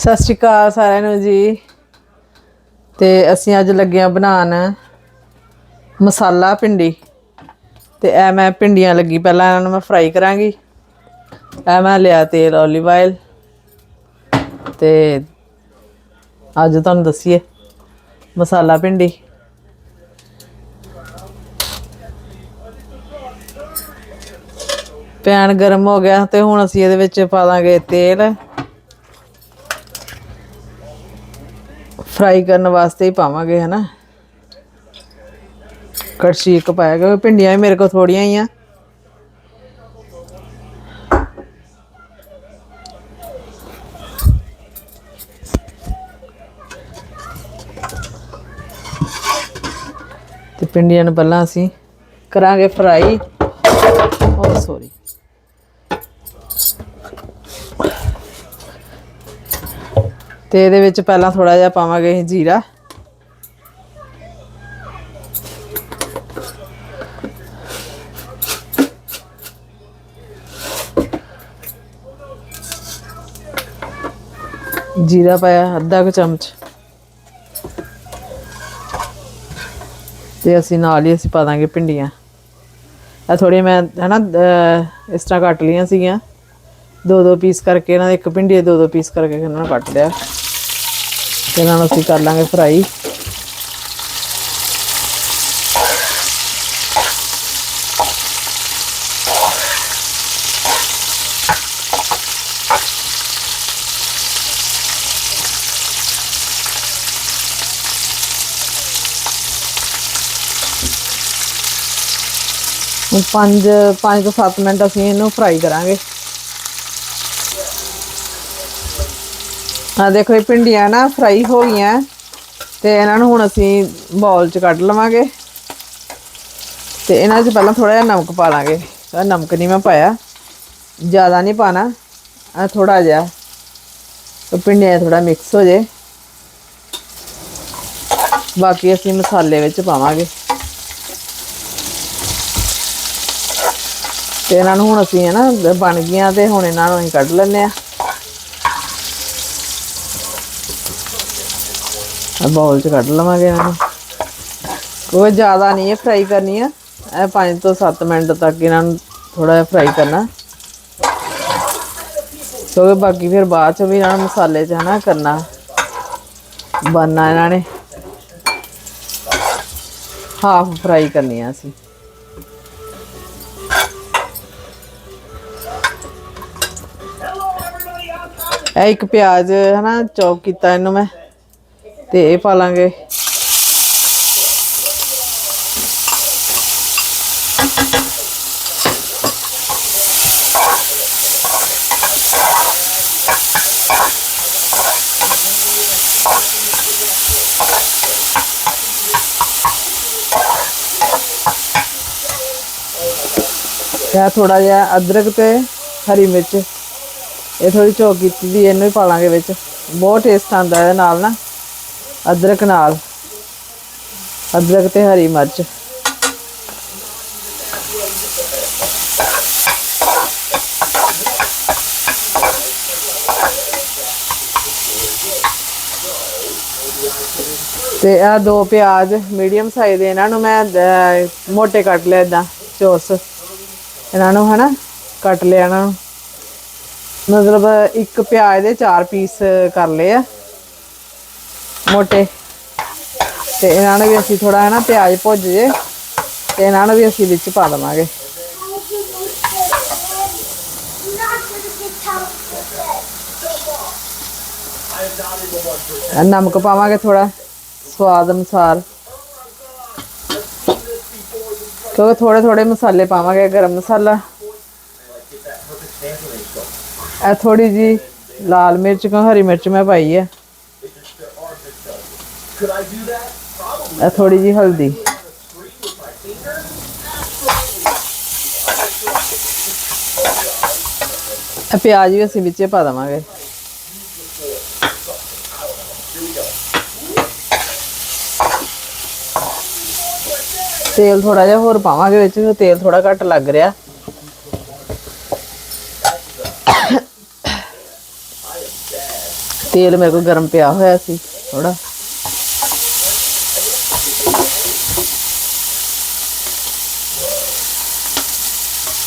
ਸਤਿ ਸ਼੍ਰੀ ਅਕਾਲ ਸਾਰਿਆਂ ਨੂੰ ਜੀ। ਤੇ ਅਸੀਂ ਅੱਜ ਲੱਗੇ ਆ ਬਣਾਉਣ ਮਸਾਲਾ ਭਿੰਡੀ। ਤੇ ਇਹ ਮੈਂ ਭਿੰਡੀਆਂ ਲੱਗੀ, ਪਹਿਲਾਂ ਇਹਨਾਂ ਨੂੰ ਮੈਂ ਫਰਾਈ ਕਰਾਂਗੀ। ਇਹ ਮੈਂ ਲਿਆ ਤੇਲ 올ਿਵ ਆਇਲ ਤੇ ਅੱਜ ਤੁਹਾਨੂੰ ਦੱਸੀਏ ਮਸਾਲਾ ਭਿੰਡੀ। ਪੈਨ ਗਰਮ ਹੋ ਗਿਆ ਤੇ ਹੁਣ ਅਸੀਂ ਇਹਦੇ ਵਿੱਚ ਪਾ ਦਾਂਗੇ ਤੇਲ। ਫਰਾਈ ਕਰਨ ਵਾਸਤੇ ਹੀ ਪਾਵਾਂਗੇ, ਹਨਾ? ਕੜਛੀ ਇੱਕ ਪਾਇਆ ਗਿਆ ਭਿੰਡੀਆਂ ਵੀ ਮੇਰੇ ਕੋਲ ਥੋੜੀਆਂ ਹੀ ਆ। ਤੇ ਭਿੰਡੀਆਂ ਨੂੰ ਪਹਿਲਾਂ ਅਸੀਂ ਕਰਾਂਗੇ ਫਰਾਈ ਓ ਸੌਰੀ ਤੇ ਇਹਦੇ ਵਿੱਚ ਪਹਿਲਾਂ ਥੋੜਾ ਜਿਹਾ ਪਾਵਾਂਗੇ ਜੀਰਾ। ਜੀਰਾ ਪਾਇਆ ਅੱਧਾ ਕੁ ਚਮਚ। ਤੇ ਅਸੀਂ ਨਾਲ ਹੀ ਅਸੀਂ ਪਾ ਦਾਂਗੇ ਭਿੰਡੀਆਂ। ਇਹ ਥੋੜੀ ਮੈਂ ਹਨਾ ਅਹ, ਇਸ ਤਰ੍ਹਾਂ ਕੱਟ ਲਈਆਂ ਸੀਗੀਆਂ। ਦੋ ਦੋ ਪੀਸ ਕਰਕੇ ਇਹਨਾਂ ਦੇ ਇੱਕ ਭਿੰਡੀ ਦੇ ਦੋ ਦੋ ਪੀਸ ਕਰਕੇ ਇਹਨਾਂ ਨੂੰ ਕੱਟ ਲਿਆ। ਇਹਨਾਂ ਨੂੰ ਅਸੀਂ ਕਰ ਲਾਂਗੇ ਫਰਾਈ। ਪੰਜ 5 5 ਤੋਂ 7 ਮਿੰਟ ਅਸੀਂ ਇਹਨੂੰ ਫਰਾਈ ਕਰਾਂਗੇ। ਆ ਦੇਖੋ ਇਹ ਭਿੰਡੀਆਂ ਨਾ ਫਰਾਈ ਹੋ ਗਈਆਂ। ਤੇ ਇਹਨਾਂ ਨੂੰ ਹੁਣ ਅਸੀਂ ਬਾਉਲ 'ਚ ਕੱਢ ਲਵਾਂਗੇ। ਤੇ ਇਹਨਾਂ 'ਚ ਪਹਿਲਾਂ ਥੋੜਾ ਜਿਹਾ ਨਮਕ ਪਾ ਲਾਂਗੇ। ਤਾਂ ਨਮਕ ਨਹੀਂ ਮੈਂ ਪਾਇਆ। ਜ਼ਿਆਦਾ ਨਹੀਂ ਪਾਣਾ। ਆ ਥੋੜਾ ਜਿਹਾ। ਤੇ ਭਿੰਡੀਆਂ ਥੋੜਾ ਮਿਕਸ ਹੋ ਜੇ। ਬਾਕੀ ਅਸੀਂ ਮਸਾਲੇ ਵਿੱਚ ਪਾਵਾਂਗੇ। ਤੇ ਇਹਨਾਂ ਨੂੰ ਹੁਣ ਅਸੀਂ ਹੈ ਨਾ ਬਣ ਗਈਆਂ ਤੇ ਹੁਣ ਇਹਨਾਂ ਨੂੰ ਅਸੀਂ ਕੱਢ ਲੈਂਦੇ ਆ ਆ ਬਾਉਲ ਚ ਕੱਢ ਲਵਾਂਗੇ ਇਹਨਾਂ। ਨੂੰ ਕੋਈ ਜ਼ਿਆਦਾ ਨਹੀਂ ਹੈ ਫਰਾਈ ਕਰਨੀ ਆ ਇਹ 5 ਤੋਂ 7 ਮਿੰਟ ਤੱਕ ਇਹਨਾਂ ਨੂੰ ਥੋੜਾ ਜਿਹਾ ਫਰਾਈ ਕਰਨਾ। ਕਿਉਂਕਿ ਬਾਕੀ ਫਿਰ ਬਾਅਦ ਚ ਵੀ ਇਹਨਾਂ ਨੂੰ ਮਸਾਲੇ ਚ ਹਨਾ ਕਰਨਾ। ਬਣਨਾ ਇਹਨਾਂ ਨੇ। ਹਾਫ ਫਰਾਈ ਕਰਨੀ ਆ ਅਸੀਂ। ਇਹ ਇੱਕ ਪਿਆਜ਼ ਹਨਾ ਚੌਪ ਕੀਤਾ ਇਹਨੂੰ ਮੈਂ। ਤੇ ਇਹ ਪਾ ਲਾਂਗੇ। ਇਹ ਥੋੜਾ ਜਿਹਾ ਅਦਰਕ ਤੇ ਹਰੀ ਮਿਰਚ। ਇਹ ਥੋੜੀ ਚੌਕ ਕੀਤੀ ਦੀ, ਇਹਨੂੰ ਵੀ ਪਾ ਲਾਂਗੇ ਵਿੱਚ। ਬਹੁਤ ਟੇਸਟ ਆਉਂਦਾ ਇਹਦੇ ਨਾਲ ਨਾ। ਅਦਰਕ ਨਾਲ। ਅਦਰਕ ਤੇ ਹਰੀ ਮਿਰਚ। ਤੇ ਆ ਦੋ ਪਿਆਜ਼ ਮੀਡੀਅਮ ਸਾਈਜ਼ ਦੇ, ਇਹਨਾਂ ਨੂੰ ਮੈਂ ਮੋਟੇ ਕੱਟ ਲਿਆ ਇਦਾਂ ਚੋਰਸ ਇਹਨਾਂ ਨੂੰ ਹਨਾ, ਕੱਟ ਲਿਆ ਇਹਨਾਂ ਨੂੰ। ਮਤਲਬ ਇੱਕ ਪਿਆਜ਼ ਦੇ ਚਾਰ ਪੀਸ ਕਰ ਲਏ ਆ। ਮੋਟੇ। ਤੇ ਇਹਨਾਂ ਨੂੰ ਵੀ ਅਸੀਂ ਥੋੜਾ ਹੈ ਨਾ ਪਿਆਜ਼ ਭੁੱਜ ਜੇ ਤੇ ਇਹਨਾਂ ਨੂੰ ਵੀ ਅਸੀਂ ਵਿੱਚ ਪਾ ਦੇਵਾਂਗੇ। ਨਮਕ ਪਾਵਾਂਗੇ ਥੋੜਾ ਸਵਾਦ ਅਨੁਸਾਰ। ਕਿਉਂਕਿ ਥੋੜੇ ਥੋੜੇ ਮਸਾਲੇ ਪਾਵਾਂਗੇ, ਗਰਮ ਮਸਾਲਾ। ਇਹ ਥੋੜੀ ਜੀ ਲਾਲ ਮਿਰਚ ਕੋ ਹਰੀ ਮਿਰਚ ਮੈਂ ਪਾਈ ਹੈ। ਇਹ ਥੋੜੀ ਜੀ ਹਲਦੀ ਇਹ ਪਿਆਜ਼ ਵੀ ਅਸੀਂ ਵਿੱਚੇ ਪਾ ਦੇਵਾਂਗੇ ਤੇਲ ਥੋੜਾ ਜਿਹਾ ਹੋਰ ਪਾਵਾਂਗੇ ਵਿੱਚ ਕਿਉਂਕਿ ਤੇਲ ਥੋੜਾ ਘੱਟ ਲੱਗ ਰਿਹਾ ਤੇਲ ਮੇਰੇ ਕੋਲ ਗਰਮ ਪਿਆ ਹੋਇਆ ਸੀ ਥੋੜਾ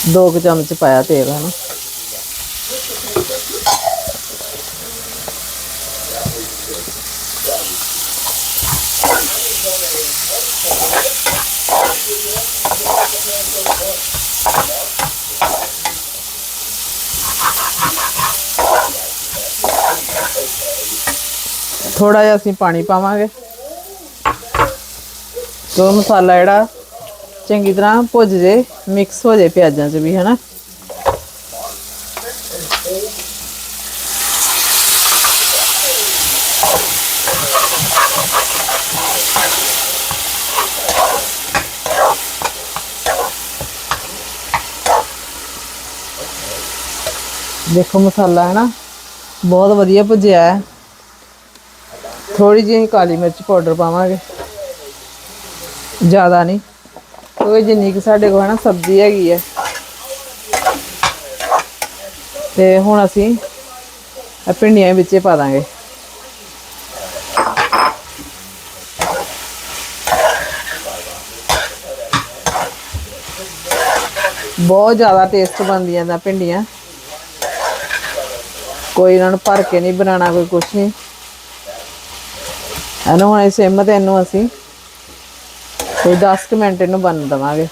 ਦੋ ਕੁ ਚਮਚ ਪਾਇਆ ਤੇਲ ਹਨਾ ਥੋੜਾ ਜਿਹਾ ਅਸੀਂ ਪਾਣੀ ਪਾਵਾਂਗੇ ਜੋ ਮਸਾਲਾ ਜਿਹੜਾ ਚੰਗੀ ਤਰ੍ਹਾਂ ਭੁੱਜ ਜੇ ਮਿਕਸ ਹੋ ਜੇ ਪਿਆਜ਼ਾਂ 'ਚ ਵੀ, ਹਨਾ? ਦੇਖੋ ਮਸਾਲਾ ਹੈ ਨਾ ਬਹੁਤ ਵਧੀਆ ਭੁੱਜਿਆ ਹੈ। ਥੋੜੀ ਜਿਹੀ ਕਾਲੀ ਮਿਰਚ ਪਾਊਡਰ ਪਾਵਾਂਗੇ। ਜ਼ਿਆਦਾ ਨਹੀਂ। ਕਿਉਂਕਿ ਜਿੰਨੀ ਕਿ ਸਾਡੇ ਕੋਲ ਹੈ ਨਾ ਸਬਜ਼ੀ ਹੈਗੀ ਹੈ ਤੇ ਹੁਣ ਅਸੀਂ ਭਿੰਡੀਆਂ ਵਿੱਚ ਪਾ ਦਾਂਗੇ। ਬਹੁਤ ਜ਼ਿਆਦਾ ਟੇਸਟ ਬਣਦੀਆਂ ਦਾ ਭਿੰਡੀਆਂ। ਕੋਈ ਇਹਨਾਂ ਨੂੰ ਭਰ ਕੇ ਨਹੀਂ ਬਣਾਉਣਾ, ਕੋਈ ਕੁਛ ਨਹੀਂ। ਇਹਨੂੰ ਹੁਣ ਸਿਮ ਤੇ ਇਹਨੂੰ ਅਸੀਂ ਕੋਈ 10 ਕੁ ਮਿੰਟ ਇਹਨੂੰ ਬਣ ਦਵਾਂਗੇ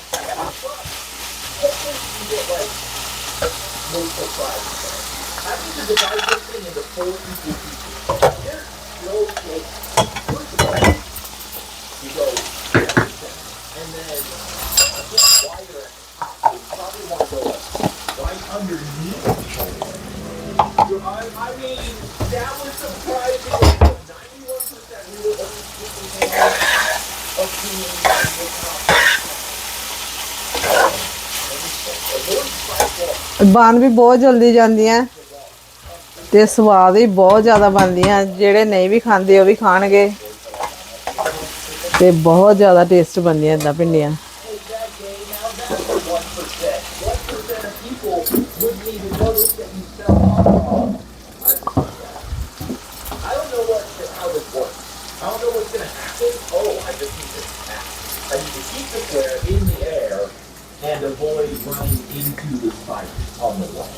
ਬਣ ਵੀ ਬਹੁਤ ਜਲਦੀ ਜਾਂਦੀਆਂ ਤੇ ਸਵਾਦ ਵੀ ਬਹੁਤ ਜ਼ਿਆਦਾ ਬਣਦੀਆਂ। ਜਿਹੜੇ ਨਹੀਂ ਵੀ ਖਾਂਦੇ ਉਹ ਵੀ ਖਾਣਗੇ। ਤੇ ਬਹੁਤ ਜ਼ਿਆਦਾ ਟੇਸਟ ਬਣਦੀਆਂ ਇਦਾਂ ਭਿੰਡੀਆਂ। I and avoid running into the spikes on the wall.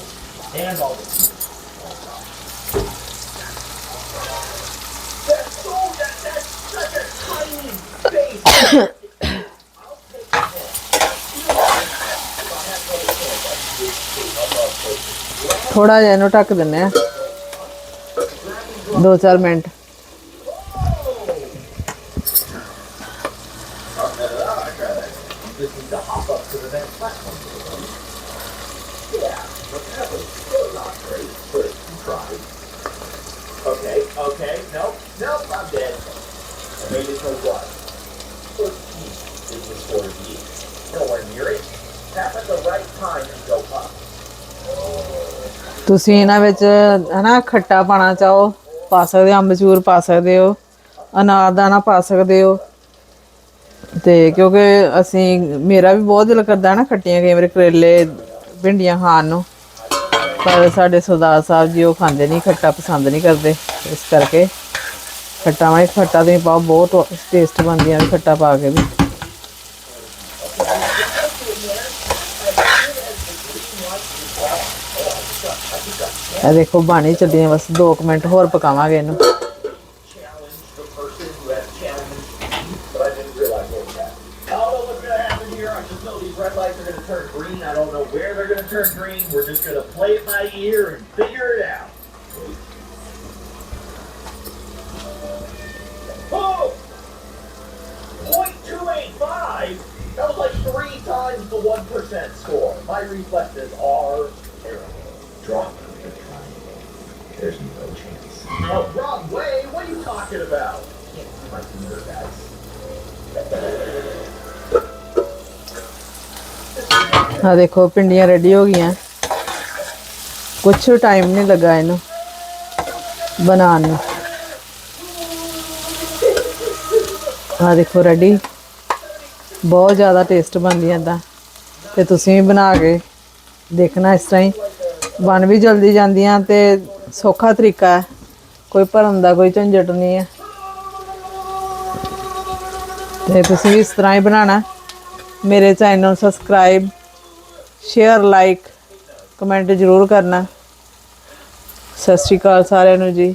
And all the That's so that that's such a tiny space. ਥੋੜਾ ਜਿਹਾ ਇਹਨੂੰ ਢੱਕ ਦਿੰਨੇ ਆ 2-4 minute to hop up to the next platform. Yeah, but that was still not great, but you tried. Okay, okay, nope, nope, I'm dead. I made it to what? 14 is the score D. Nowhere near it. Tap at the right time and go up. ਤੁਸੀਂ ਇਹਨਾਂ ਵਿੱਚ ਹਨਾ ਖੱਟਾ ਪਾਣਾ ਚਾਹੋ ਪਾ ਸਕਦੇ ਹੋ ਅੰਬਚੂਰ ਪਾ ਸਕਦੇ ਹੋ ਅਨਾਰਦਾਨਾ ਪਾ ਸਕਦੇ ਹੋ ਤੇ ਕਿਉਂਕਿ ਅਸੀਂ, ਮੇਰਾ ਵੀ ਬਹੁਤ ਦਿਲ ਕਰਦਾ ਨਾ ਖੱਟੀਆਂ ਕਈ ਵਾਰੀ ਕਰੇਲੇ ਭਿੰਡੀਆਂ ਖਾਣ ਨੂੰ। ਪਰ ਸਾਡੇ ਸਰਦਾਰ ਸਾਹਿਬ ਜੀ ਉਹ ਖਾਂਦੇ ਨਹੀਂ ਖੱਟਾ ਪਸੰਦ ਨਹੀਂ ਕਰਦੇ ਇਸ ਕਰਕੇ। ਖੱਟਾ ਮੈਂ ਖੱਟਾ ਤੁਸੀਂ ਪਾਓ, ਬਹੁਤ ਟੇਸਟ ਬਣਦੀਆਂ ਨੇ ਖੱਟਾ ਪਾ ਕੇ ਵੀ। ਇਹ ਦੇਖੋ, ਬਾਣੀ ਚੱਲੀਆਂ, ਬਸ 2 ਮਿੰਟ ਹੋਰ ਪਕਾਵਾਂਗੇ ਇਹਨੂੰ। Turn green. We're just gonna play it by ear and figure it out. Oh! 0.285? That was like three times the 1% score. My reflexes are terrible. Drop. There's no chance. Oh, wrong way? What are you talking about? Can't see my guys. ਆ ਦੇਖੋ ਪਿੰਡੀਆਂ ready ਹੋ ਗਈਆਂ। ਕੁਛ time ਨਹੀਂ ਲੱਗਾ ਇਹਨੂੰ ਬਣਾਉਣ ਨੂੰ। ਆ ਦੇਖੋ ਰੈਡੀ ਬਹੁਤ ਜ਼ਿਆਦਾ ਟੇਸਟ ਬਣਦੀਆਂ ਇਦਾਂ ਤੇ ਤੁਸੀਂ ਵੀ ਬਣਾ ਕੇ ਦੇਖਣਾ ਇਸ ਤਰ੍ਹਾਂ ਹੀ। ਬਣ ਵੀ ਜਲਦੀ ਜਾਂਦੀਆਂ ਤੇ ਸੌਖਾ ਤਰੀਕਾ ਹੈ। ਕੋਈ ਭਰਨ ਦਾ, ਕੋਈ ਝੰਜਟ ਨਹੀਂ ਹੈ। ਤੇ ਤੁਸੀਂ ਵੀ ਇਸ ਤਰ੍ਹਾਂ ਹੀ ਬਣਾਣਾ ਮੇਰੇ ਚੈਨਲ ਨੂੰ ਸਬਸਕ੍ਰਾਈਬ ਸ਼ੇਅਰ ਲਾਈਕ ਕਮੈਂਟ ਜ਼ਰੂਰ ਕਰਨਾ। ਸਤਿ ਸ਼੍ਰੀ ਅਕਾਲ ਸਾਰਿਆਂ ਨੂੰ ਜੀ।